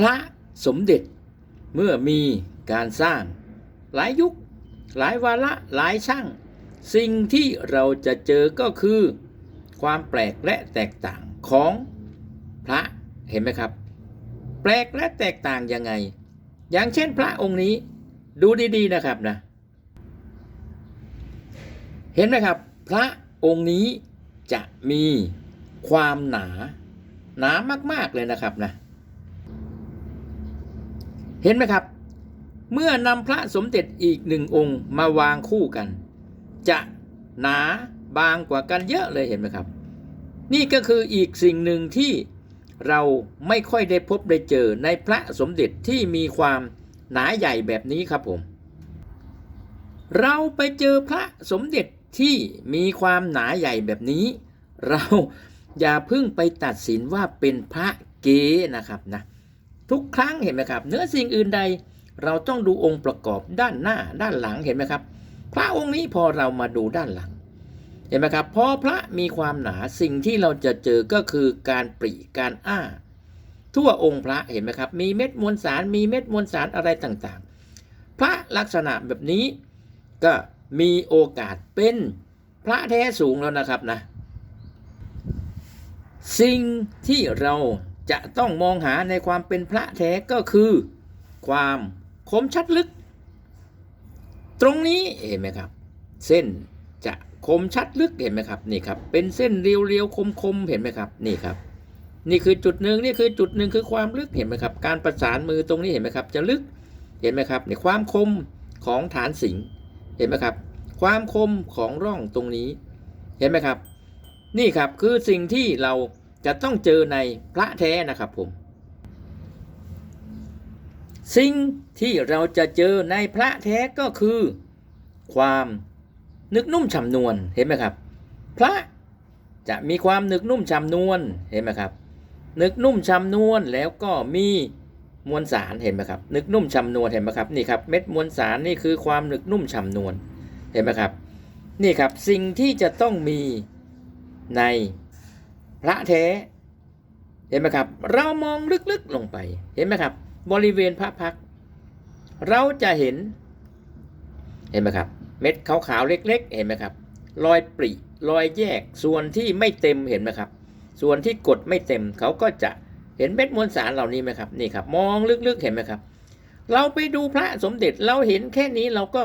พระสมเด็จเมื่อมีการสร้าง หลายยุค หลายวาระหลายช่าง สิ่งที่เราจะเจอก็คือ ความแปลกและแตกต่างของพระเห็นไหมครับ แปลกและแตกต่างยังไง อย่างเช่นพระองค์นี้ดูดีๆนะครับนะ เห็นไหมครับ พระองค์นี้จะมีความหนา หนามากๆเลยนะครับนะ เห็นไหมครับ เมื่อนำพระสมเด็จอีกหนึ่งองค์มาวางคู่กัน จะหนาบางกว่ากันเยอะเลยเห็นไหมครับ นี่ก็คืออีกสิ่งหนึ่งที่เราไม่ค่อยได้พบได้เจอในพระสมเด็จที่มีความหนาใหญ่แบบนี้ครับผม เราไปเจอพระสมเด็จที่มีความหนาใหญ่แบบนี้ เราอย่าเพิ่งไปตัดสินว่าเป็นพระเก๋นะครับนะ ทุกครั้งเห็นไหมครับเนื้อสิ่งอื่นใด เราต้องดูองค์ประกอบด้านหน้าด้านหลังเห็นไหมครับ พระองค์นี้พอเรามาดูด้านหลัง เห็นไหมครับพอพระมีความหนาสิ่งที่เราจะเจอก็คือการปริการอ้า ทั่วองค์พระเห็นไหมครับ มีเม็ดมวลสาร มีเม็ดมวลสารอะไรต่างๆ พระลักษณะแบบนี้ก็มีโอกาสเป็นพระแท้สูงแล้วนะครับนะ สิ่งที่เรา จะต้องมองหาในความเป็นพระแท้ก็คือ ความคมชัดลึก ตรงนี้เห็นไหมครับ เส้นจะคมชัดลึกเห็นไหมครับนี่ครับ เป็นเส้นเรียวๆคมๆเห็นไหมครับนี่ครับ นี่คือจุดหนึ่งนี่คือจุดหนึ่งคือความลึกเห็นไหมครับ การประสานมือตรงนี้เห็นไหมครับ จะลึกเห็นไหมครับนี่ความคมของฐานสิงเห็นไหมครับ ความคมของร่องตรงนี้ เห็นไหมครับ นี่ครับคือสิ่งที่เรา จะต้องเจอในพระแท้นะครับผม สิ่งที่เราจะเจอในพระแท้ก็คือ ความนึกนุ่มฉ่ำนวลเห็นไหมครับ พระจะมีความนึกนุ่มฉ่ำนวลเห็นไหมครับ นึกนุ่มฉ่ำนวลแล้วก็มีมวลสารเห็นไหมครับนึกนุ่มฉ่ำนวลเห็นไหมครับนี่ครับเม็ดมวลสารนี่คือความนึกนุ่มฉ่ำนวลเห็นไหมครับ นี่ครับสิ่งที่จะต้องมีใน พระแท้ เห็นไหมครับ เรามองลึกๆลงไป เห็นไหมครับ บริเวณพระพัก เราจะเห็น เห็นไหมครับ เม็ดขาวๆเล็ก ๆ เห็นไหมครับ รอยปริรอยแยก ส่วนที่ไม่เต็มเห็นไหมครับ ส่วนที่กดไม่เต็มเขาก็จะเห็นเม็ดมวลสารเหล่านี้ไหมครับ นี่ครับ มองลึกๆเห็นไหมครับ เราไปดูพระสมเด็จเราเห็นแค่นี้เราก็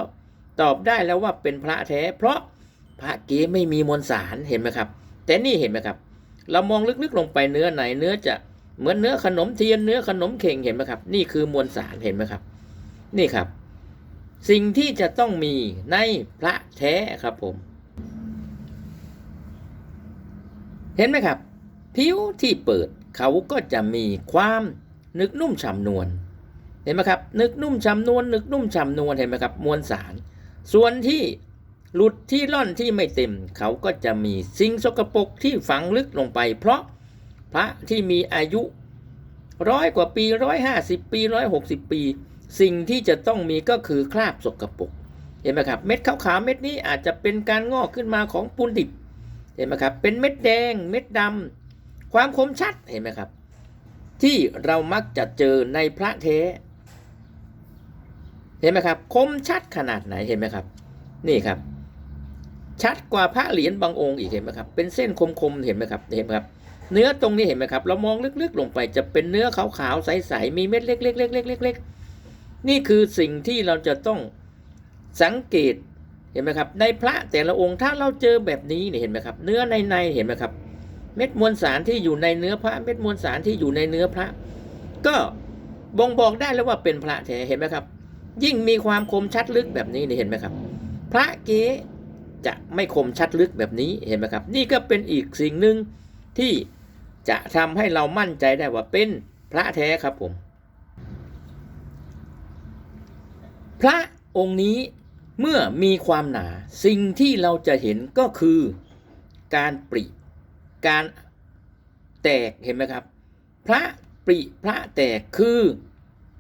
ตอบได้แล้วว่าเป็นพระแท้ เพราะพระเก๋ไม่มีมวลสารเห็นไหมครับ แต่นี่เห็นไหมครับ เรามองลึกๆลงไปเนื้อไหนเนื้อจะเหมือนเนื้อขนมเทียนเนื้อขนมเข่งเห็นไหมครับ นี่คือมวลสารเห็นไหมครับ นี่ครับ สิ่งที่จะต้องมีในพระแท้ครับผม เห็นไหมครับ ผิวที่เปิดเขาก็จะมีความนึกนุ่มฉ่ำนวลเห็นไหมครับ นึกนุ่มฉ่ำนวลนึกนุ่มฉ่ำนวลเห็นไหมครับ มวลสาร ส่วนที่ หลุดที่ล่อนที่ไม่เต็ม เขาก็จะมีสิ่งสกปรกที่ฝังลึกลงไป เพราะพระที่มีอายุร้อยกว่าปีร้อยห้าสิบปีร้อยหกสิบปี สิ่งที่จะต้องมีก็คือคราบสกปรกเห็นไหมครับ เม็ดขาวๆเม็ดนี้อาจจะเป็นการงอกขึ้นมาของปูนดิบเห็นไหมครับ เป็นเม็ดแดง เม็ดดำความคมชัดเห็นไหมครับ ที่เรามักจะเจอในพระเทเห็นไหมครับ คมชัดขนาดไหนเห็นไหมครับ นี่ครับ ชัดกว่าพระเหรียญบางองค์อีกเห็นไหมครับ เป็นเส้นคมๆเห็นไหมครับเห็นไหมครับเนื้อตรงนี้เห็นไหมครับ เรามองลึกๆลงไปจะเป็นเนื้อขาวๆใสๆมีเม็ดเล็กๆๆๆๆนี่คือสิ่งที่เราจะต้องสังเกตเห็นไหมครับ ในพระแต่ละองค์ถ้าเราเจอแบบนี้เนี่ยเห็นไหมครับ เนื้อในในเห็นไหมครับ เม็ดมวลสารที่อยู่ในเนื้อพระ เม็ดมวลสารที่อยู่ในเนื้อพระ ก็บ่งบอกได้แล้วว่าเป็นพระแท้เห็นไหมครับ ยิ่งมีความคมชัดลึกแบบนี้เนี่ยเห็นไหมครับ พระเก๋ จะไม่คมชัดลึกแบบนี้เห็นไหมครับ นี่ก็เป็นอีกสิ่งหนึ่งที่จะทำให้เรามั่นใจได้ว่าเป็นพระแท้ครับผม พระองค์นี้เมื่อมีความหนาสิ่งที่เราจะเห็นก็คือการปริการแตกเห็นไหมครับ พระปริพระแตกคือ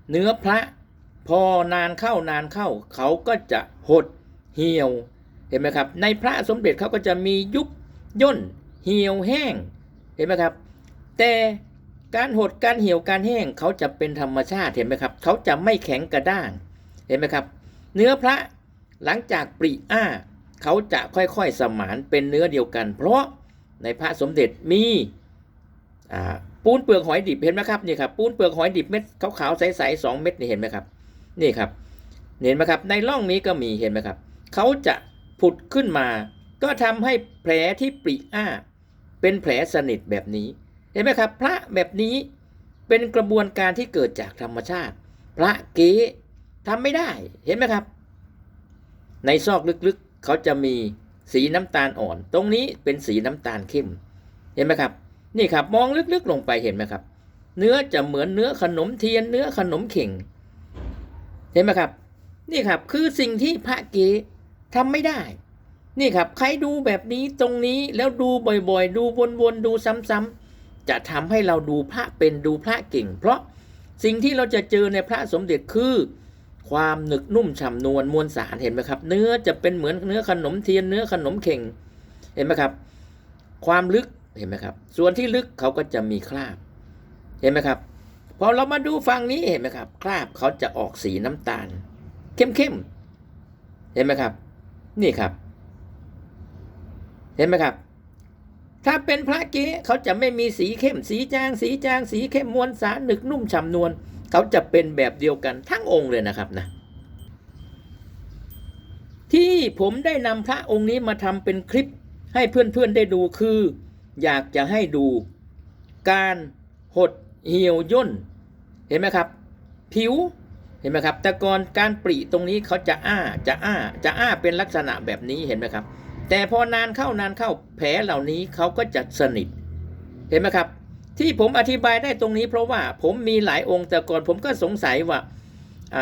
เนื้อพระพอนานเข้านานเข้า เขาก็จะหดเหี่ยว เห็นไหมครับ ในพระสมเด็จเขาก็จะมียุบย่นเหี่ยวแห้ง เห็นไหมครับ แต่การหดการเหี่ยวการแห้งเขาจะเป็นธรรมชาติเห็นไหมครับ เขาจะไม่แข็งกระด้าง เห็นไหมครับ เนื้อพระหลังจากปริอ้า เขาจะค่อยๆสมานเป็นเนื้อเดียวกัน เพราะในพระสมเด็จมีปูนเปลือกหอยดิบเห็นไหมครับนี่ครับปูนเปลือกหอยดิบเม็ดขาวๆใสๆสองเม็ดนี่เห็นไหมครับ นี่ครับ เห็นไหมครับ ในร่องนี้ก็มีเห็นไหมครับ เขาจะ ผุดขึ้นมา ก็ทำให้แผลที่ปริอ้า เป็นแผลสนิทแบบนี้ เห็นไหมครับ พระแบบนี้เป็นกระบวนการที่เกิดจากธรรมชาติ พระเก๊ทำไม่ได้เห็นไหมครับ ในซอกลึกๆ เขาจะมีสีน้ำตาลอ่อน ตรงนี้เป็นสีน้ำตาลเข้ม เห็นไหมครับ นี่ครับมองลึกๆลงไปเห็นไหมครับ เนื้อจะเหมือนเนื้อขนมเทียน เนื้อขนมเข่ง เห็นไหมครับ นี่ครับคือสิ่งที่พระเก๋ ทำไม่ได้ นี่ครับ ใครดูแบบนี้ตรงนี้แล้วดูบ่อยๆ ดูวนๆ ดูซ้ำๆ จะทำให้เราดูพระเป็นดูพระเก่ง เพราะสิ่งที่เราจะเจอในพระสมเด็จคือ ความหนึกนุ่มฉ่ำนวลมวลสารเห็นไหมครับ เนื้อจะเป็นเหมือนเนื้อขนมเทียนเนื้อขนมเข่ง เห็นไหมครับ ความลึกเห็นไหมครับ ส่วนที่ลึกเขาก็จะมีคราบ เห็นไหมครับพอเรามาดูฝั่งนี้เห็นไหมครับ คราบเขาจะออกสีน้ำตาล เข้มๆเห็นไหมครับ นี่ครับ เห็นไหมครับ ถ้าเป็นพระเก๊เขาจะไม่มีสีเข้มสีจาง สีจาง สีเข้มมวลสารหนึกนุ่มฉ่ำนวลเขาจะเป็นแบบเดียวกันทั้งองค์เลยนะครับนะ ที่ผมได้นำพระองค์นี้มาทำเป็นคลิปให้เพื่อนๆได้ดูคือ อยากจะให้ดูการหดเหี่ยวย่น เห็นไหมครับ ผิว ห็นไหมครับแต่ก่อนการปริตรงนี้เขาจะอ้าจะอ้าจะอ้าเป็นลักษณะแบบนี้เห็นไหมครับ แต่พอนานเข้านานเข้าแผลเหล่านี้เขาก็จะสนิท เห็นไหมครับ ที่ผมอธิบายได้ตรงนี้ เพราะว่าผมมีหลายองค์แต่ก่อนผมก็สงสัยว่า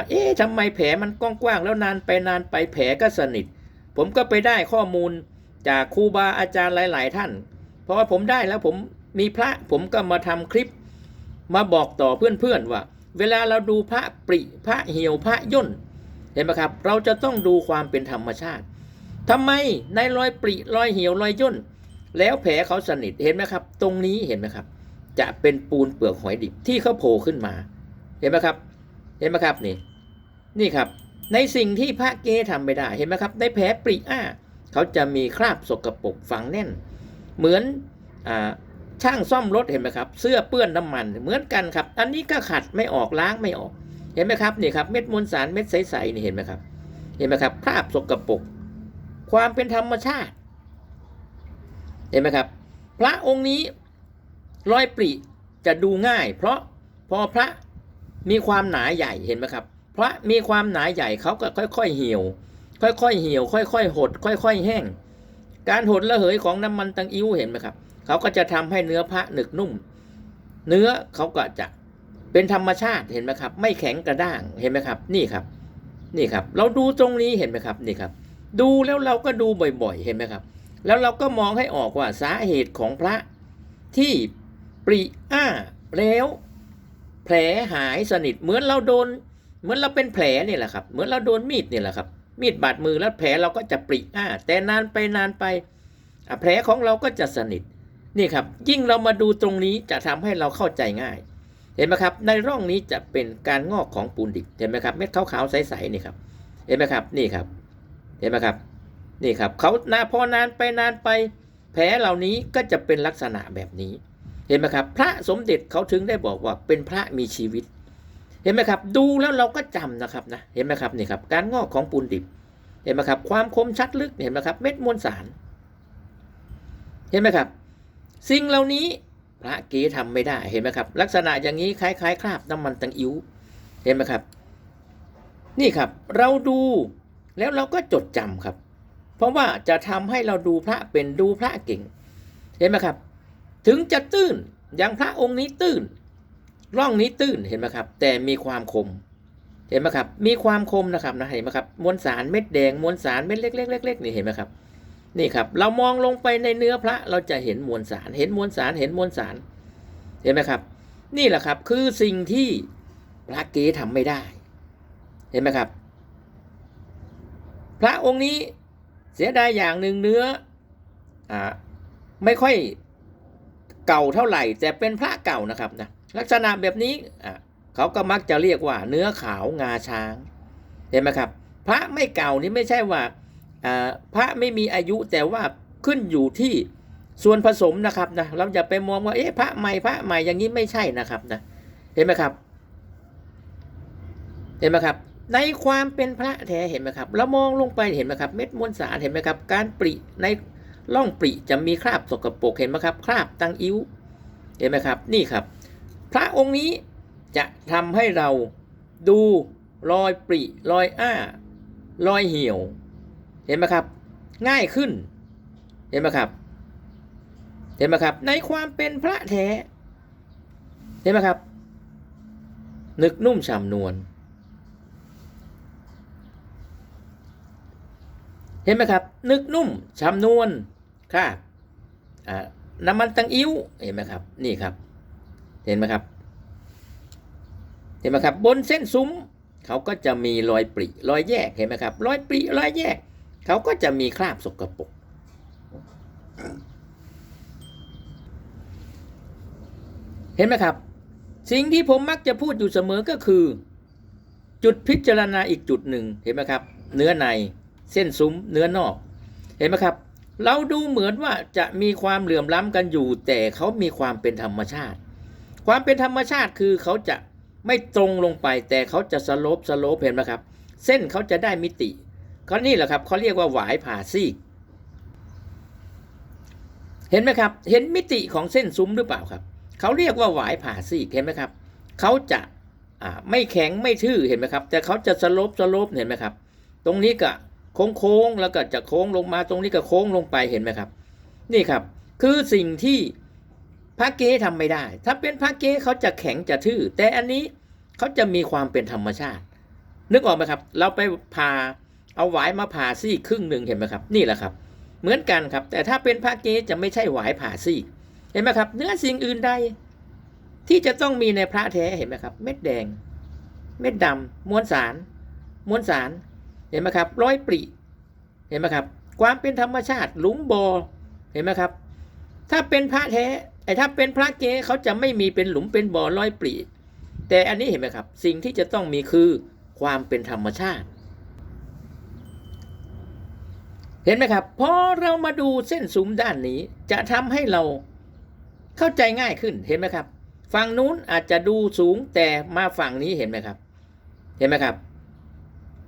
เอ๊ะทำไมแผลมันกว้างๆแล้วนานไปนานไปแผลก็สนิท ผมก็ไปได้ข้อมูลจากครูบาอาจารย์หลาย ๆ ท่าน เพราะว่าผมได้แล้วผมมีพระผมก็มาทำคลิปมาบอกต่อเพื่อนๆว่า เวลาเราดูพระปริพระเหี่ยวพระย่นเห็นไหมครับ เราจะต้องดูความเป็นธรรมชาติทำไมในรอยปริรอยเหี่ยวรอยย่นแล้วแผลเขาสนิทเห็นไหมครับ ตรงนี้เห็นไหมครับ จะเป็นปูนเปลือกหอยดิบที่เขาโผล่ขึ้นมา เห็นไหมครับ เห็นไหมครับนี่ นี่ครับ ในสิ่งที่พระเกทำไม่ได้เห็นไหมครับ ในแผลปริอ้าเขาจะมีคราบสกปรกฝังแน่น เหมือนอ่า ช่างซ่อมรถเห็นไหมครับ เสื้อเปื้อนน้ำมันเหมือนกันครับ อันนี้ก็ขัดไม่ออกล้างไม่ออก เห็นไหมครับนี่ครับเม็ดมวลสารเม็ดใสๆนี่เห็นไหมครับ เห็นไหมครับคราบสกปรกความเป็นธรรมชาติ เห็นไหมครับ พระองค์นี้รอยปริจะดูง่าย เพราะพอพระมีความหนาใหญ่เห็นไหมครับ พระมีความหนาใหญ่เขาก็ค่อย ๆ เหี่ยว ค่อยๆเหี่ยว ค่อย ๆ หด ค่อย ๆ แห้ง การหดระเหยของน้ำมันตังอิ้วเห็นไหมครับ เขาก็จะทำให้เนื้อพระหนึกนุ่ม เนื้อเขาก็จะเป็นธรรมชาติเห็นไหมครับ ไม่แข็งกระด้างเห็นไหมครับ นี่ครับ นี่ครับ เราดูตรงนี้เห็นไหมครับนี่ครับ ดูแล้วเราก็ดูบ่อยๆ เห็นไหมครับ แล้วเราก็มองให้ออกว่าสาเหตุของพระที่ปริอ้าแล้วแผลหายสนิทเหมือนเราโดน เหมือนเราเป็นแผลนี่แหละครับ เหมือนเราโดนมีดนี่แหละครับ มีดบาดมือแล้วแผลเราก็จะปริอ้าแต่นานไปนานไปแผลของเราก็จะสนิท นี่ครับ ยิ่งเรามาดูตรงนี้จะทำให้เราเข้าใจง่าย เห็นไหมครับ ในร่องนี้จะเป็นการงอกของปูนดิบเห็นไหมครับ เม็ดขาวๆใสๆนี่ครับ เห็นไหมครับ นี่ครับ เห็นไหมครับ นี่ครับเขานาพอนานไปนานไป แผลเหล่านี้ก็จะเป็นลักษณะแบบนี้ เห็นไหมครับ พระสมเด็จเขาถึงได้บอกว่าเป็นพระมีชีวิต เห็นไหมครับ ดูแล้วเราก็จำนะครับนะ เห็นไหมครับ นี่ครับ การงอกของปูนดิบ เห็นไหมครับ ความคมชัดลึก เห็นไหมครับ เม็ดมวลสาร เห็นไหมครับ สิ่งเหล่านี้พระเก๋ทำไม่ได้เห็นไหมครับ ลักษณะอย่างนี้คล้ายๆคราบน้ำมันตังอิ๋วเห็นไหมครับ นี่ครับเราดูแล้วเราก็จดจำครับ เพราะว่าจะทำให้เราดูพระเป็นดูพระเก่ง เห็นไหมครับ ถึงจะตื้นอย่างพระองค์นี้ตื้นร่องนี้ตื้นเห็นไหมครับ แต่มีความคม เห็นไหมครับ มีความคมนะครับนะเห็นไหมครับมวลสารเม็ดแดงมวลสารเม็ดเล็กๆเล็กๆนี่เห็นไหมครับ นี่ครับ เรามองลงไปในเนื้อพระเราจะเห็นมวลสาร เห็นมวลสารเห็นมวลสาร เห็นไหมครับ นี่แหละครับคือสิ่งที่พระเก๋ทำไม่ได้ เห็นไหมครับ พระองค์นี้เสียดายอย่างหนึ่งเนื้ออ่าไม่ค่อยเก่าเท่าไหร่ แต่เป็นพระเก่านะครับนะลักษณะแบบนี้อะเขาก็มักจะเรียกว่า เนื้อขาวงาช้าง เห็นไหมครับ พระไม่เก่านี่ไม่ใช่ว่า พระไม่มีอายุแต่ว่าขึ้นอยู่ที่ส่วนผสมนะครับนะเราอย่าไปมองว่าเอ๊ะพระใหม่พระใหม่อย่างนี้ไม่ใช่นะครับนะเห็นไหมครับ เห็นไหมครับ ในความเป็นพระแท้เห็นไหมครับเรามองลงไปเห็นไหมครับ เม็ดมวลสารเห็นไหมครับ การปริในร่องปริจะมีคราบสกปรกเห็นไหมครับ คราบตังอิ้วเห็นไหมครับ นี่ครับ พระองค์นี้จะทำให้เราดูรอยปริรอยอ้า รอยเหี่ยว เห็นไหมครับ ง่ายขึ้น เห็นไหมครับ เห็นไหมครับ ในความเป็นพระแท้ เห็นไหมครับ นึกนุ่มฉ่ำนวลเห็นไหมครับ นึกนุ่มฉ่ำนวลครับอ่าน้ำมันตังอิ้วเห็นไหมครับ นี่ครับ เห็นไหมครับ เห็นไหมครับ บนเส้นซุ้มเขาก็จะมีรอยปริรอยแยกเห็นไหมครับ รอยปริรอยแยก เขาก็จะมีคราบสกปรกเห็นไหมครับ สิ่งที่ผมมักจะพูดอยู่เสมอก็คือ จุดพิจารณาอีกจุดหนึ่งเห็นไหมครับ เนื้อในเส้นซุ้มเนื้อนอก เห็นไหมครับ เราดูเหมือนว่าจะมีความเหลื่อมล้ำกันอยู่ แต่เขามีความเป็นธรรมชาติ ความเป็นธรรมชาติคือเขาจะไม่ตรงลงไป แต่เขาจะสโลปสโลปเห็นไหมครับ เส้นเขาจะได้มิติ เขานี่แหละครับเขาเรียกว่าหวายผ่าซีก เห็นไหมครับ เห็นมิติของเส้นซุ้มหรือเปล่าครับเขาเรียกว่าหวายผ่าซีกเห็นไหมครับเขาจะไม่แข็งไม่ทื่อเห็นไหมครับ แต่เขาจะสลปสลปเห็นไหมครับ ตรงนี้ก็โค้งโค้งแล้วก็จะโค้งลงมาตรงนี้ก็โค้งลงไปเห็นไหมครับ นี่ครับ คือสิ่งที่พระเก้ทำไม่ได้ ถ้าเป็นพระเก้เขาจะแข็งจะทื่อ แต่อันนี้เขาจะมีความเป็นธรรมชาติ นึกออกไหมครับ เราไปผ่า เอาหวายมาผ่าซี่ครึ่งหนึ่งเห็นไหมครับ นี่แหละครับ เหมือนกันครับ แต่ถ้าเป็นพระเกจะไม่ใช่หวายผ่าซี่เห็นไหมครับ เนื้อสิ่งอื่นใดที่จะต้องมีในพระแท้เห็นไหมครับ เม็ดแดง เม็ดดำมวลสาร มวลสาร เห็นไหมครับ ร้อยปริเห็นไหมครับ ความเป็นธรรมชาติหลุมบอ่อเห็นไหมครับ ถ้าเป็นพระแท้ไอ้ถ้าเป็นพระเกเขาจะไม่มีเป็นหลุมเป็นบ่อร้อยปริแต่อันนี้เห็นไหมครับ สิ่งที่จะต้องมีคือความเป็นธรรมชาติ เห็นไหมครับพอเรามาดูเส้นซุ้มด้านนี้ จะทำให้เราเข้าใจง่ายขึ้นเห็นไหมครับ ฝั่งนู้นอาจจะดูสูงแต่มาฝั่งนี้เห็นไหมครับ เห็นไหมครับ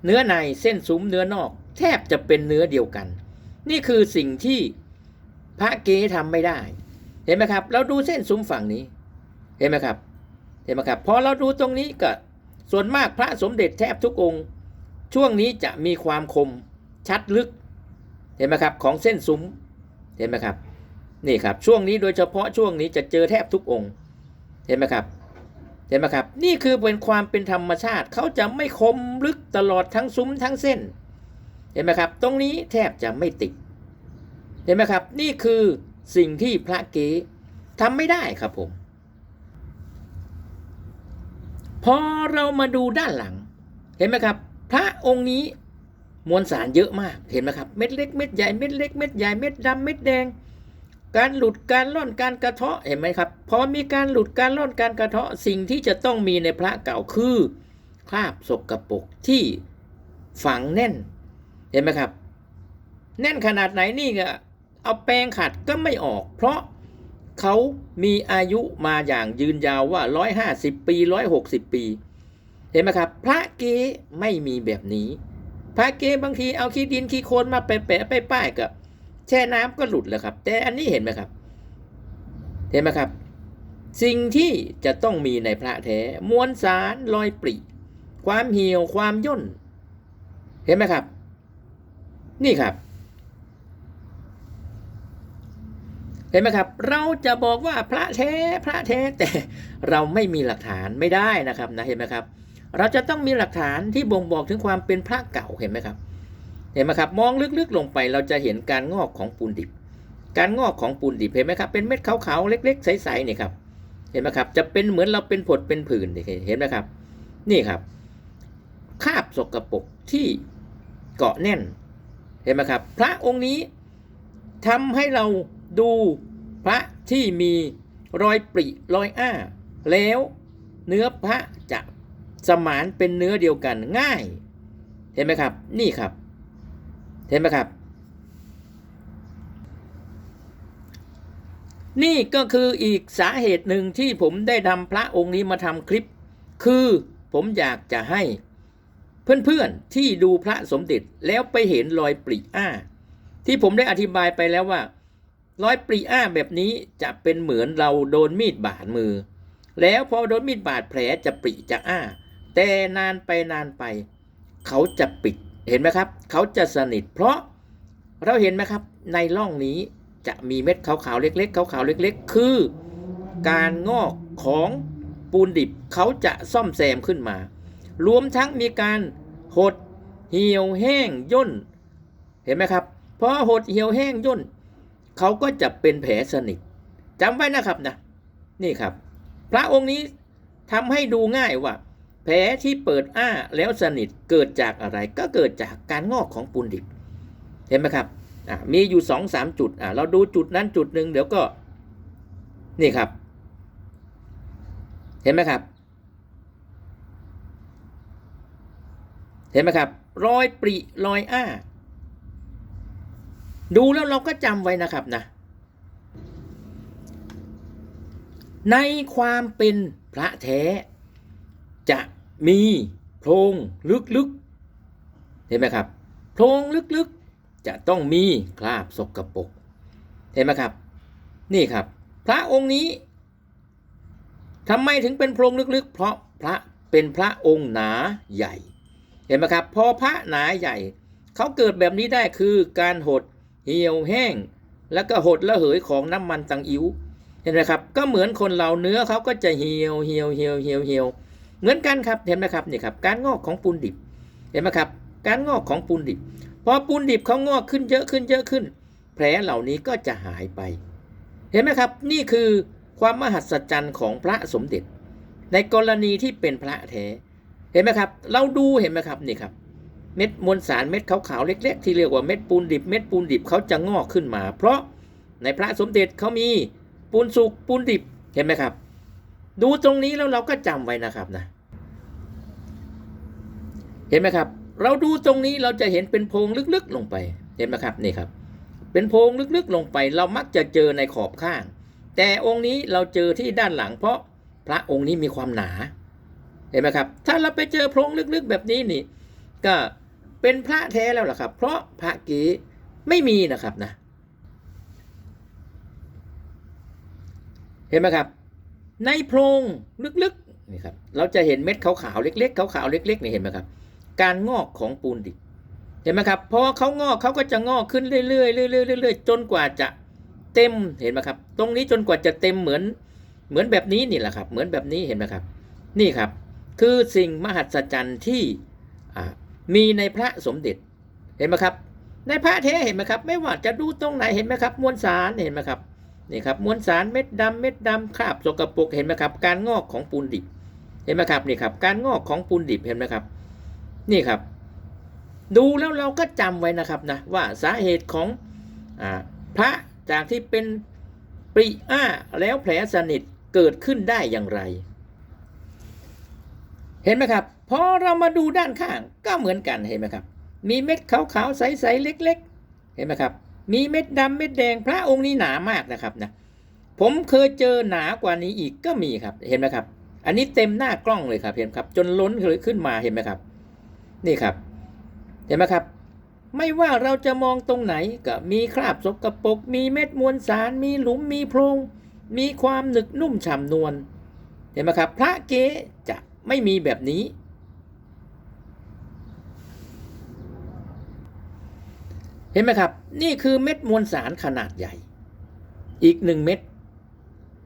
เนื้อในเส้นซุ้มเนื้อนอก แทบจะเป็นเนื้อเดียวกัน นี่คือสิ่งที่พระเก๊ทำไม่ได้ เห็นไหมครับ เราดูเส้นซุ้มฝั่งนี้ เห็นไหมครับ เห็นไหมครับพอเราดูตรงนี้ก็ส่วนมากพระสมเด็จแทบทุกองค์ ช่วงนี้จะมีความคมชัดลึก เห็นไหมครับของเส้นซุ้มเห็นไหมครับนี่ครับช่วงนี้โดยเฉพาะช่วงนี้จะเจอแทบทุกองค์ เห็นไหมครับเห็นไหมครับ นี่คือเป็นความเป็นธรรมชาติเขาจะไม่คมลึกตลอดทั้งซุ้มทั้งเส้น เห็นไหมครับ ตรงนี้แทบจะไม่ติด เห็นไหมครับ นี่คือสิ่งที่พระเก๋ทำไม่ได้ครับผม พอเรามาดูด้านหลัง เห็นไหมครับ พระองค์นี้ มวลสารเยอะมากเห็นไหมครับเม็ดเล็กเม็ดใหญ่เม็ดเล็กเม็ดใหญ่เม็ดดำเม็ดแดง การหลุดการล่อนการกระเทาะเห็นไหมครับพอมีการหลุดการล่อนการกระเทาะสิ่งที่จะต้องมีในพระเก่าคือคราบสกรปรกที่ฝังแน่น เห็นไหมครับ แน่นขนาดไหนนี่ก็เอาแปรงขัดก็ไม่ออก เพราะเขามีอายุมาอย่างยืนยาวว่า 150 ปี 160 ปี เห็นไหมครับ พระเกไม่มีแบบนี้ พระเกบางทีเอาขี้ดินขี้โคลนมาแปะๆไปป้ายกับแช่น้ำก็หลุดแล้วครับ แต่อันนี้เห็นไหมครับ เห็นไหมครับ สิ่งที่จะต้องมีในพระแท้มวลสารรอยปริ ความเหี่ยวความย่น เห็นไหมครับ นี่ครับ เห็นไหมครับ เราจะบอกว่าพระแท้พระแท้แต่เราไม่มีหลักฐานไม่ได้นะครับนะเห็นไหมครับ เราจะต้องมีหลักฐานที่บ่งบอกถึงความเป็นพระเก่าเห็นไหมครับ เห็นไหมครับ มองลึกๆลงไปเราจะเห็นการงอกของปูนดิบ การงอกของปูนดิบเห็นไหมครับ เป็นเม็ดขาวๆเล็ก ๆ ใสๆนี่ครับ เห็นไหมครับ จะเป็นเหมือนเราเป็นผดเป็นผื่นเห็นไหมครับ นี่ครับ คาบสกรปรกที่เกาะแน่น เห็นไหมครับ พระองค์นี้ทำให้เราดูพระที่มีรอยปริรอยอ้า แล้วเนื้อพระจะ สมานเป็นเนื้อเดียวกันง่าย เห็นไหมครับ นี่ครับ เห็นไหมครับ นี่ก็คืออีกสาเหตุหนึ่งที่ผมได้ทำพระองค์นี้มาทำคลิป คือผมอยากจะให้ เพื่อนๆที่ดูพระสมเด็จแล้วไปเห็นรอยปริอ้า ที่ผมได้อธิบายไปแล้วว่า รอยปริอ้าแบบนี้จะเป็นเหมือนเราโดนมีดบาดมือแล้วพอโดนมีดบาดแผลจะปริจะอ้า แต่นานไปนานไป เขาจะปิดเห็นไหมครับ เขาจะสนิท เพราะเราเห็นไหมครับ ในร่องนี้จะมีเม็ดขาวๆเล็ก ๆขาวๆเล็ก ๆ คือการงอกของปูนดิบเขาจะซ่อมแซมขึ้นมา รวมทั้งมีการหดเหี่ยวแห้งย่น เห็นไหมครับพอหดเหี่ยวแห้งย่นเขาก็จะเป็นแผลสนิทจำไว้นะครับนะ นี่ครับ พระองค์นี้ทำให้ดูง่ายว่า แผลที่เปิดอ้าแล้วสนิทเกิดจากอะไร ก็เกิดจากการงอกของปูนดิบ เห็นไหมครับมีอยู่สองสามจุดเราดูจุดนั้นจุดหนึ่งเดี๋ยวก็นี่ครับ เห็นไหมครับ เห็นไหมครับ รอยปริรอยอ้า ดูแล้วเราก็จำไว้นะครับนะ ในความเป็นพระแท้จะ มีโพรงลึกๆ เห็นไหมครับ โพรงลึกๆ จะต้องมีคราบสกรปรกเห็นไหมครับ นี่ครับ พระองค์นี้ทำไมถึงเป็นโพรงลึกๆ เพราะพระเป็นพระองค์หนาใหญ่ เห็นไหมครับ พอพระหนาใหญ่ เขาเกิดแบบนี้ได้คือการหดเหี่ยวแห้ง แล้วก็หดระเหยของน้ำมันตังอิ๋วเห็นไหมครับ ก็เหมือนคนเราเนื้อเขาก็จะเหี่ยวเหี่ยวเหี่ยวเหี่ยวเหี่ยว เหมือนกันครับเห็นไหมครับนี่ครับการงอกของปูนดิบเห็นไหมครับ การงอกของปูนดิบพอปูนดิบเขางอกขึ้นเยอะขึ้นเยอะขึ้น แผลเหล่านี้ก็จะหายไป เห็นไหมครับ นี่คือความมหัศจรรย์ของพระสมเด็จ ในกรณีที่เป็นพระแท้เห็นไหมครับ เราดูเห็นไหมครับนี่ครับ เม็ดมวลสารเม็ดขาวๆเล็ก ๆ ที่เรียกว่าเม็ดปูนดิบเม็ดปูนดิบเขาจะงอกขึ้นมา เพราะในพระสมเด็จเขามีปูนสุกปูนดิบเห็นไหมครับ ดูตรงนี้แล้วเราก็จำไว้นะครับนะ ห็นไหมครับ เราดูตรงนี้เราจะเห็นเป็นโพรงลึกๆลงไป เห็นไหมครับนี่ครับ เป็นโพรงลึกๆลงไป เรามักจะเจอในขอบข้าง แต่องค์นี้เราเจอที่ด้านหลัง เพราะพระองค์นี้มีความหนา เห็นไหมครับ ถ้าเราไปเจอโพรงลึกๆแบบนี้นี่ ก็เป็นพระแท้แล้วล่ะครับ เพราะพระกีไม่มีนะครับนะ เห็นไหมครับ ในโพรงลึกๆนี่ครับ เราจะเห็นเม็ดขาวๆเล็กๆขาวๆเล็กๆนี่เห็นไหมครับ การงอกของปูนดิบเห็นไหมครับพอเขางอกเขาก็จะงอกขึ้นเรื่อยๆเรื่อยๆเรื่อยๆจนกว่าจะเต็มเห็นไหมครับ ตรงนี้จนกว่าจะเต็มเหมือนเหมือนแบบนี้นี่แหละครับ เหมือนแบบนี้เห็นไหมครับ นี่ครับ คือสิ่งมหัศจรรย์ที่มีในพระสมเด็จเห็นไหมครับ ในพระแท้เห็นไหมครับ ไม่ว่าจะดูตรงไหนเห็นไหมครับ มวลสารเห็นไหมครับนี่ครับมวลสารเม็ดดำเม็ดดำคราบสกปรกเห็นไหมครับ การงอกของปูนดิบ เห็นไหมครับนี่ครับ การงอกของปูนดิบเห็นไหมครับ นี่ครับ ดูแล้วเราก็จำไว้นะครับนะว่าสาเหตุของอพระจากที่เป็นปริอ้าแล้วแผลสนิทเกิดขึ้นได้อย่างไร เห็นไหมครับพอเรามาดูด้านข้างก็เหมือนกันเห็นไหมครับ มีเม็ดขาวๆใสๆเล็ก ๆ เห็นไหมครับ มีเม็ดดำเม็ดแดงพระองค์นี้หนามากนะครับนะผมเคยเจอหนากว่านี้อีกก็มีครับเห็นไหมครับ อันนี้เต็มหน้ากล้องเลยครับเห็นครับ จนล้นเลยขึ้นมาเห็นไหมครับ นี่ครับ เห็นไหมครับ ไม่ว่าเราจะมองตรงไหนก็มีคราบสกรปรกมีเม็ดมวลสาร มีหลุมมีโพรง มีความหนึกนุ่มฉ่ำนวลเห็นไหมครับ พระเกจะไม่มีแบบนี้ เห็นไหมครับ นี่คือเม็ดมวลสารขนาดใหญ่ อีกหนึ่งเม็ด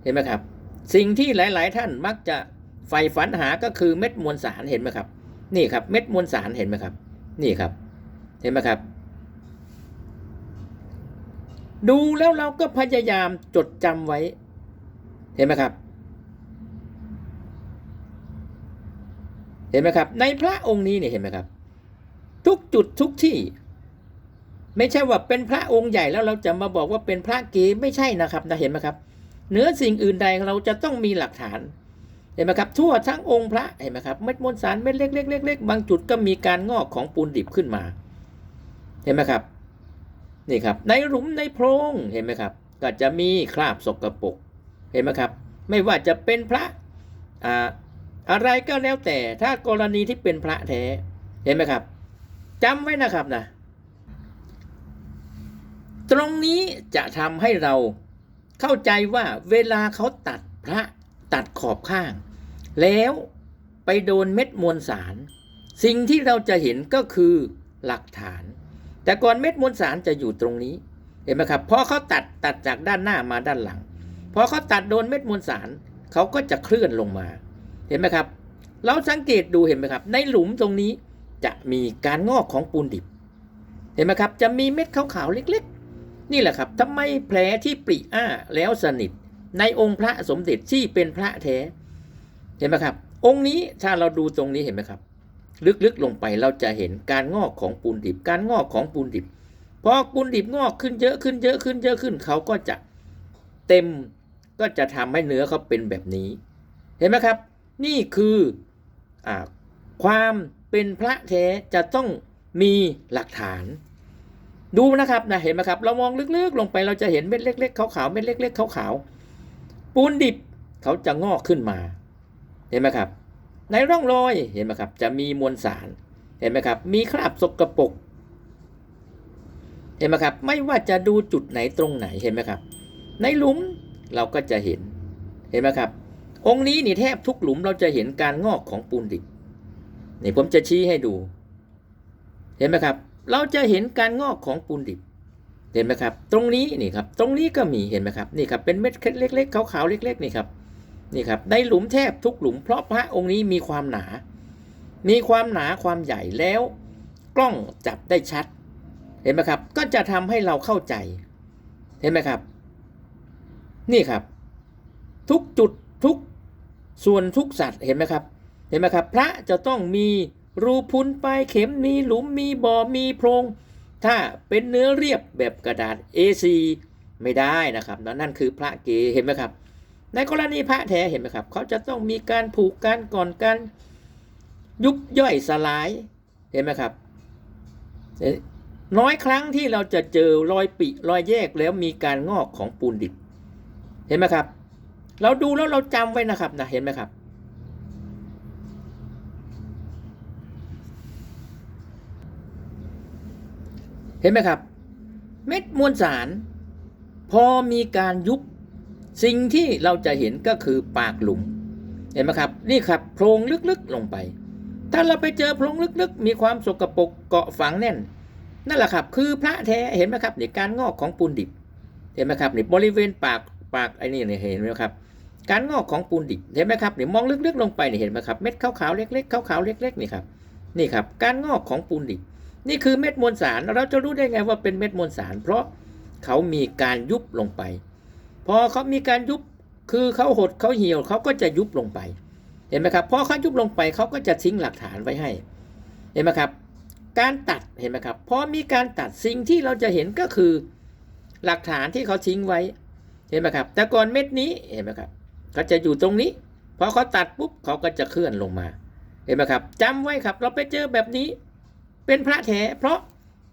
เห็นไหมครับ สิ่งที่หลาย ๆ ท่านมักจะใฝ่ฝันหาก็คือเม็ดมวลสารเห็นไหมครับ นี่ครับเม็ดมวลสารเห็นไหมครับ นี่ครับ เห็นไหมครับ ดูแล้วเราก็พยายามจดจำไว้ เห็นไหมครับ เห็นไหมครับ ในพระองค์นี้เนี่ยเห็นไหมครับ ทุกจุดทุกที่ ไม่ใช่ว่าเป็นพระองค์ใหญ่แล้วเราจะมาบอกว่าเป็นพระเกไม่ใช่นะครับนะเห็นไหมครับเหนือสิ่งอื่นใดเราจะต้องมีหลักฐาน ห็นไหมครับทั่วทั้งองค์พระเห็นไหมครับเม็ดมวลสารเม็ดเล็กๆเล็กๆบางจุดก็มีการงอกของปูนดิบขึ้นมา เห็นไหมครับนี่ครับ ในหลุมในโพรงเห็นไหมครับ ก็จะมีคราบสกปรกเห็นไหมครับ ไม่ว่าจะเป็นพระอ่าอะไรก็แล้วแต่ถ้ากรณีที่เป็นพระแท้เห็นไหมครับจำไว้นะครับนะตรงนี้จะทำให้เราเข้าใจว่าเวลาเขาตัดพระตัดขอบข้าง แล้วไปโดนเม็ดมวลสาร สิ่งที่เราจะเห็นก็คือหลักฐาน แต่ก่อนเม็ดมวลสารจะอยู่ตรงนี้ เห็นไหมครับพอเขาตัดตัดจากด้านหน้ามาด้านหลังพอเขาตัดโดนเม็ดมวลสารเขาก็จะเคลื่อนลงมา เห็นไหมครับ เราสังเกตดูเห็นไหมครับ ในหลุมตรงนี้จะมีการงอกของปูนดิบ เห็นไหมครับ จะมีเม็ดขาวๆเล็กๆ นี่แหละครับทำไมแผลที่ปริอ้าแล้วสนิท ในองค์พระสมเด็จที่เป็นพระแท้ เห็นไหมครับ องค์นี้ถ้าเราดูตรงนี้เห็นไหมครับ ลึกๆลงไปเราจะเห็นการงอกของปูนดิบ การงอกของปูนดิบพอปูนดิบงอกขึ้นเยอะขึ้นเยอะขึ้นเยอะขึ้นเขาก็จะเต็มก็จะทำให้เนื้อเขาเป็นแบบนี้ เห็นไหมครับ นี่คืออความเป็นพระแท้จะต้องมีหลักฐานดูนะครับนะเห็นไหมครับ เรามองลึกๆลงไปเราจะเห็นเม็ดเล็กๆขาวๆเม็ดเล็กๆขาวๆปูนดิบเขาจะงอกขึ้นมา เห็นไหมครับ ในร่องรอยเห็นไหมครับ จะมีมวลสาร เห็นไหมครับ มีคราบสกปรกเห็นไหมครับ ไม่ว่าจะดูจุดไหนตรงไหนเห็นไหมครับ ในหลุมเราก็จะเห็น เห็นไหมครับ องค์นี้นี่แทบทุกหลุมเราจะเห็นการงอกของปูนดิบนี่ผมจะชี้ให้ดู เห็นไหมครับ เราจะเห็นการงอกของปูนดิบ เห็นไหมครับ ตรงนี้นี่ครับ ตรงนี้ก็มีเห็นไหมครับ นี่ครับเป็นเม็ดเล็กๆขาวๆเล็ก ๆ นี่ครับ นี่ครับในหลุมแทบทุกหลุมเพราะพระองค์นี้มีความหนา มีความหนาความใหญ่แล้ว กล้องจับได้ชัด เห็นไหมครับ ก็จะทำให้เราเข้าใจ เห็นไหมครับ นี่ครับ ทุกจุดทุกส่วนทุกสัตว์เห็นไหมครับ เห็นไหมครับ พระจะต้องมีรูพุนปลายเข็มมีหลุมมีบ่อมีโพรงถ้าเป็นเนื้อเรียบแบบกระดาษ A4 ไม่ได้นะครับนั่นนั่นคือพระเกเห็นไหมครับ ในกรณีพระแท้เห็นไหมครับ เขาจะต้องมีการผูกกันก่อนกันยุบย่อยสลายเห็นไหมครับ น้อยครั้งที่เราจะเจอรอยปิรอยแยกแล้วมีการงอกของปูนดิบ เห็นไหมครับ เราดูแล้วเราจำไว้นะครับนะเห็นไหมครับ เห็นไหมครับ เม็ดมวลสาร พอมีการยุบ สิ่งที่เราจะเห็นก็คือปากหลุม เห็นไหมครับ นี่ครับโพรงลึกๆลงไป ถ้าเราไปเจอโพรงลึกๆ มีความสกปรกเกาะฝังแน่น นั่นแหละครับ คือพระแท้เห็นไหมครับนี่การงอกของปูนดิบ เห็นไหมครับนี่บริเวณปากปากไอ้นี่เห็นไหมครับ การงอกของปูนดิบเห็นไหมครับนี่มองลึกๆลงไปเนี่ยเห็นไหมครับเม็ดขาวๆเล็กๆขาวๆเล็กๆนี่ครับนี่ครับการงอกของปูนดิบ นี่คือเม็ดมวลสารเราจะรู้ได้ไงว่าเป็นเม็ดมวลสาร เพราะเขามีการยุบลงไป พอเขามีการยุบคือเขาหดเขาเหี่ยวเขาก็จะยุบลงไป เห็นไหมครับพอเขายุบลงไปเขาก็จะทิ้งหลักฐานไว้ให้ เห็นไหมครับ การตัดเห็นไหมครับพอมีการตัดสิ่งที่เราจะเห็นก็คือหลักฐานที่เขาทิ้งไว้ เห็นไหมครับ แต่ก่อนเม็ดนี้เห็นไหมครับเขาจะอยู่ตรงนี้พอเขาตัดปุ๊บเขาก็จะเคลื่อนลงมา เห็นไหมครับจำไว้ครับ เราไปเจอแบบนี้ เป็นพระแท้เพราะ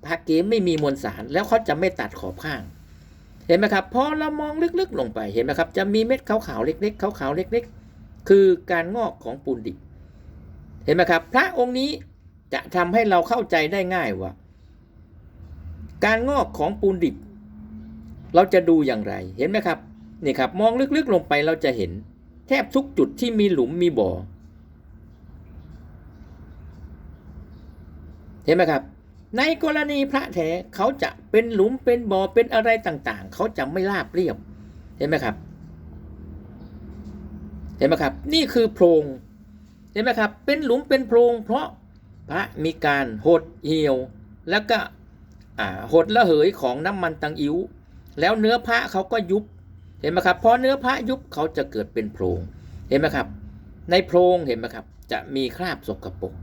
พระเกมไม่มีมวลสารแล้วเขาจะไม่ตัดขอบข้าง เห็นไหมครับพอเรามองลึกๆลงไปเห็นไหมครับ จะมีเม็ดขาวๆเล็กๆขาวๆเล็ก ๆ คือการงอกของปูนดิบ เห็นไหมครับ พระองค์นี้จะทำให้เราเข้าใจได้ง่ายว่า การงอกของปูนดิบ เราจะดูอย่างไรเห็นไหมครับนี่ครับมองลึกๆลงไปเราจะเห็น แทบทุกจุดที่มีหลุมมีบ่อ เห็นไหมครับ ในกรณีพระแท้เขาจะเป็นหลุมเป็นบ่อเป็นอะไรต่างๆ เขาจะไม่ราบเรียบ เห็นไหมครับ เห็นไหมครับ นี่คือโพรง เห็นไหมครับ เป็นหลุมเป็นโพรง เพราะพระมีการหดเหี่ยว แล้วก็หดระเหยของน้ำมันตังอิ๋วแล้วเนื้อพระเขาก็ยุบ เห็นไหมครับ พอเนื้อพระยุบเขาจะเกิดเป็นโพรง เห็นไหมครับ ในโพรงเห็นไหมครับ จะมีคราบสกปรก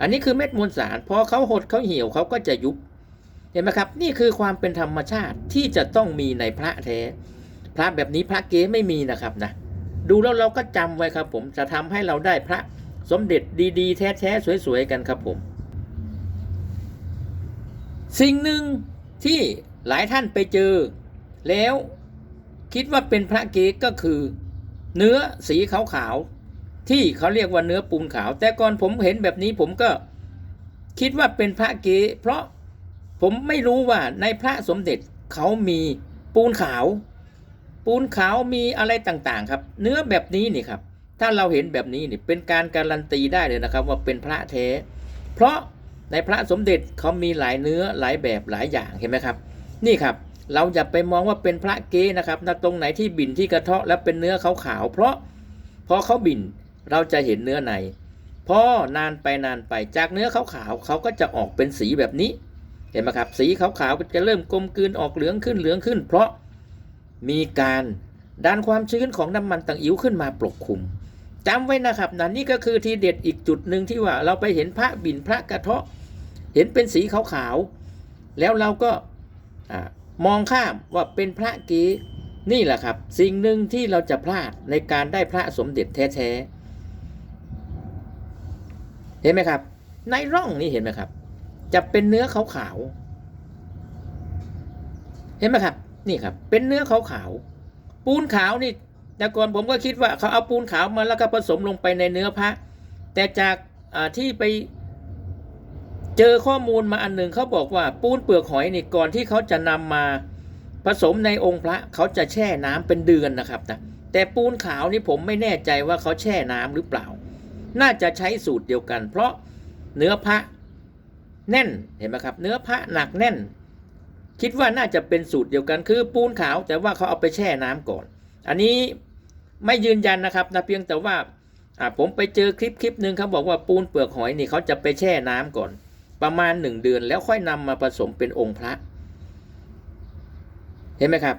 อันนี้คือเม็ดมวลสารพอเขาหดเขาเหี่ยวเขาก็จะยุบเห็นไหมครับ นี่คือความเป็นธรรมชาติที่จะต้องมีในพระแท้ พระแบบนี้พระเก๊ไม่มีนะครับนะดูแล้วเราก็จำไว้ครับ ผมจะทำให้เราได้พระสมเด็จดีๆ แท้ๆสวยๆกันครับผม สิ่งหนึ่งที่หลายท่านไปเจอ แล้วคิดว่าเป็นพระเก๊ก็คือ เนื้อสีขาวๆ ที่เขาเรียกว่าเนื้อปูนขาว แต่ก่อนผมเห็นแบบนี้ผมก็คิดว่าเป็นพระเก๊เพราะผมไม่รู้ว่าในพระสมเด็จเขามีปูนขาว ปูนขาวมีอะไรต่างๆ ครับ เนื้อแบบนี้นี่ครับ ถ้าเราเห็นแบบนี้นี่เป็นการการันตีได้เลยนะครับ ว่าเป็นพระแท้ เพราะในพระสมเด็จเขามีหลายเนื้อหลายแบบหลายอย่างเห็นไหมครับ นี่ครับ เราอย่าไปมองว่าเป็นพระเก๊นะครับนะตรงไหนที่บินที่กระเทาะแล้วเป็นเนื้อขาวๆเพราะพอเขาบิ่น เราจะเห็นเนื้อในพอนานไปนานไปจากเนื้อขาวๆเขาก็จะออกเป็นสีแบบนี้ เห็นไหมครับ สีขาวๆก็จะเริ่มกลมกลืนออกเหลืองขึ้นเหลืองขึ้น เพราะมีการดันความชื้นของน้ำมันตังอิ๋วขึ้นมาปกคลุมจำไว้นะครับนะนี่ก็คือทีเด็ดอีกจุดหนึ่งที่ว่าเราไปเห็นพระบินพระกระเทาะ เห็นเป็นสีขาวๆแล้วเราก็มองข้ามว่าเป็นพระกีนี่แหละครับ สิ่งหนึ่งที่เราจะพลาดในการได้พระสมเด็จแท้ๆ เห็นไหมครับ ในร่องนี้เห็นไหมครับ จะเป็นเนื้อขาวๆ เห็นไหมครับ นี่ครับ เป็นเนื้อขาวๆ ปูนขาวนี่แต่ก่อนผมก็คิดว่าเขาเอาปูนขาวมาแล้วก็ผสมลงไปในเนื้อพระ แต่จากที่ไปเจอข้อมูลมาอันหนึ่งเขาบอกว่าปูนเปลือกหอยนี่ก่อนที่เขาจะนำมาผสมในองค์พระเขาจะแช่น้ำเป็นเดือนนะครับนะแต่ปูนขาวนี่ผมไม่แน่ใจว่าเขาแช่น้ำหรือเปล่า น่าจะใช้สูตรเดียวกัน เพราะเนื้อพระแน่นเห็นไหมครับ เนื้อพระหนักแน่น คิดว่าน่าจะเป็นสูตรเดียวกัน คือปูนขาวแต่ว่าเขาเอาไปแช่น้ำก่อน อันนี้ไม่ยืนยันนะครับนะเพียงแต่ว่าผมไปเจอคลิปคลิปหนึ่งเขาบอกว่าปูนเปลือกหอยนี่เขาจะไปแช่น้ำก่อน ประมาณหนึ่งเดือนแล้วค่อยนำมาผสมเป็นองค์พระ เห็นไหมครับ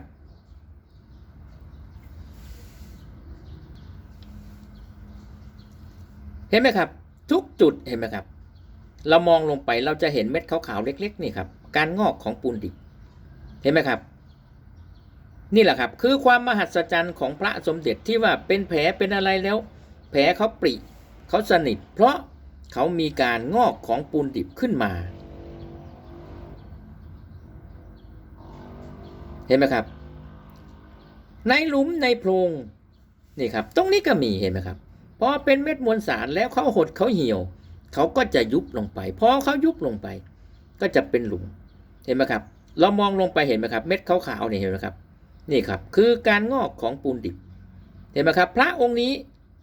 เห็นไหมครับ ทุกจุดเห็นไหมครับ เรามองลงไปเราจะเห็นเม็ดขาวๆเล็ก ๆ นี่ครับ การงอกของปูนดิบเห็นไหมครับ นี่แหละครับ คือความมหัศจรรย์ของพระสมเด็จที่ว่าเป็นแผลเป็นอะไรแล้ว แผลเขาปริเขาสนิท เพราะเขามีการงอกของปูนดิบขึ้นมา เห็นไหมครับ ในหลุมในโพรงนี่ครับ ตรงนี้ก็มีเห็นไหมครับ พอเป็นเม็ดมวลสารแล้วเขาหดเขาเหี่ยว เขาก็จะยุบลงไป พอเขายุบลงไป ก็จะเป็นหลุม เห็นไหมครับ เรามองลงไปเห็นไหมครับ เม็ดขาวๆนี่เห็นไหมครับ นี่ครับ คือการงอกของปูนดิบ เห็นไหมครับ พระองค์นี้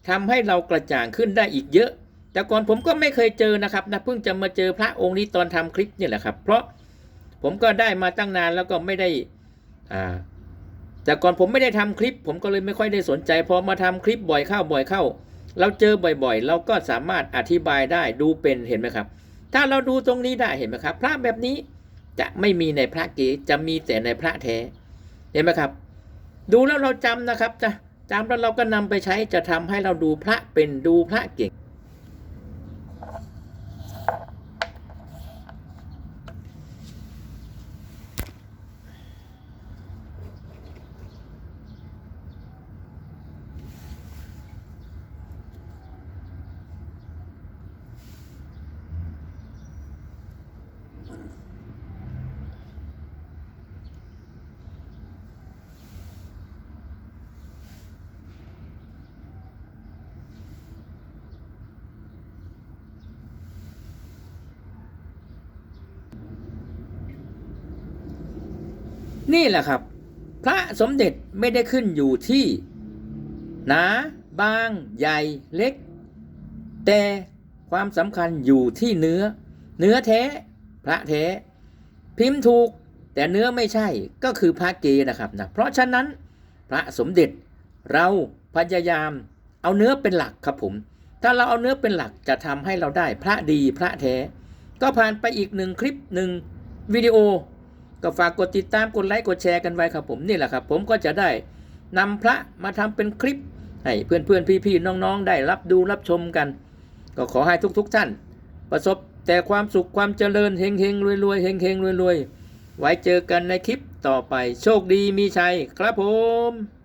ทำให้เรากระจ่างขึ้นได้อีกเยอะ แต่ก่อนผมก็ไม่เคยเจอนะครับนะเพิ่งจะมาเจอพระองค์นี้ตอนทำคลิปนี่แหละครับ เพราะผมก็ได้มาตั้งนานแล้วก็ไม่ได้อ่าแต่ก่อนผมไม่ได้ทำคลิป ผมก็เลยไม่ค่อยได้สนใจ พอมาทำคลิปบ่อยเข้าบ่อยเข้า เราเจอบ่อยๆ เราก็สามารถอธิบายได้ดูเป็นเห็นไหมครับ ถ้าเราดูตรงนี้ได้เห็นไหมครับ พระแบบนี้จะไม่มีในพระเก๋จะมีแต่ในพระแท้เห็นไหมครับ ดูแล้วเราจำนะครับจะจำแล้วเราก็นำไปใช้จะทำให้เราดูพระเป็นดูพระเก่ง นี่แหละครับ พระสมเด็จไม่ได้ขึ้นอยู่ที่หนาบางใหญ่เล็ก แต่ความสำคัญอยู่ที่เนื้อ เนื้อแท้ พระแท้ พิมพ์ถูก แต่เนื้อไม่ใช่ก็คือพระเกนะครับนะเพราะฉะนั้นพระสมเด็จเราพยายามเอาเนื้อเป็นหลักครับผม ถ้าเราเอาเนื้อเป็นหลักจะทำให้เราได้พระดีพระแท้ ก็ผ่านไปอีกหนึ่งคลิปหนึ่งวิดีโอ ก็ฝากกดติดตามกดไลค์กดแชร์กันไว้ครับผมนี่แหละครับ ผมก็จะได้นำพระมาทำเป็นคลิป ให้เพื่อนเพื่อนพี่ๆน้องๆ ได้รับดูรับชมกัน ก็ขอให้ทุกๆท่าน ประสบแต่ความสุขความเจริญเฮงเฮงรวยรวยเฮงเฮงรวยรวยไว้เจอกันในคลิปต่อไปโชคดีมีชัยครับผม